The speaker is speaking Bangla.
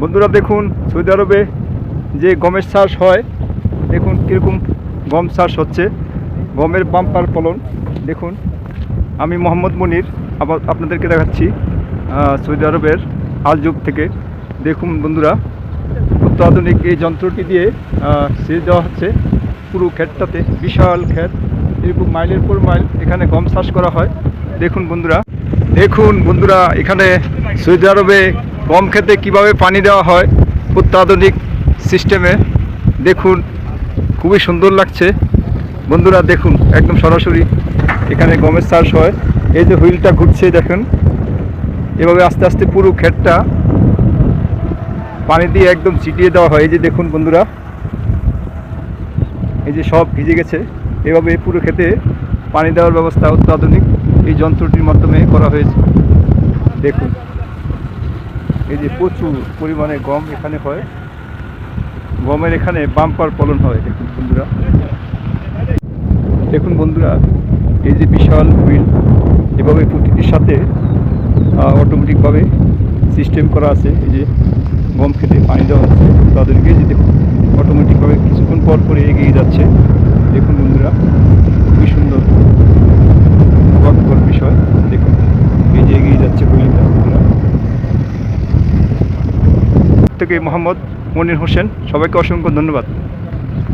বন্ধুরা দেখুন, সৌদি আরবে যে গমের চাষ হয়, দেখুন কীরকম গম চাষ হচ্ছে। গমের বাম্পার ফলন, দেখুন। আমি মোহাম্মদ মনির, আবার আপনাদেরকে দেখাচ্ছি সৌদি আরবের আলযুগ থেকে। দেখুন বন্ধুরা, অত্যাধুনিক এই যন্ত্রটি দিয়ে সেচ দেওয়া হচ্ছে। পুরো ক্ষেতটাতে বিশাল ক্ষেত, এরকম মাইলের পর মাইল এখানে গম চাষ করা হয়। দেখুন বন্ধুরা দেখুন বন্ধুরা, এখানে সৌদি আরবে গম খেতে কীভাবে পানি দেওয়া হয় অত্যাধুনিক সিস্টেমে, দেখুন, খুবই সুন্দর লাগছে। বন্ধুরা, দেখুন, একদম সরাসরি এখানে গমের চাষ হয়। এই যে হুইলটা ঘুরছে, দেখুন। এভাবে আস্তে আস্তে পুরো ক্ষেতটা পানি দিয়ে একদম ছিটিয়ে দেওয়া হয়। এই যে দেখুন, বন্ধুরা। এই যে সব ভিজে গেছে। এভাবে পুরো খেতে পানি দেওয়ার ব্যবস্থা অত্যাধুনিক এই যন্ত্রটির মাধ্যমে করা হয়েছে। দেখুন। এই যে প্রচুর পরিমাণে গম এখানে হয়। গমের এখানে বাম্পার ফলন হয়, দেখুন বন্ধুরা। দেখুন বন্ধুরা, এই যে বিশাল হুইল, এভাবে প্রতিটির সাথে অটোমেটিকভাবে সিস্টেম করা আছে। এই যে গম খেতে পানি দেওয়া হচ্ছে, তাদেরকে যে দেখুন অটোমেটিকভাবে কিছুক্ষণ পর পরে এগিয়ে যাচ্ছে। দেখুন বন্ধুরা খুবই সুন্দর অবাককর বিষয় দেখুন এই যে এগিয়ে যাচ্ছে হুইলটা বন্ধুরা থেকে মোহাম্মদ মনির হোসেন সবাইকে অসংখ্য ধন্যবাদ।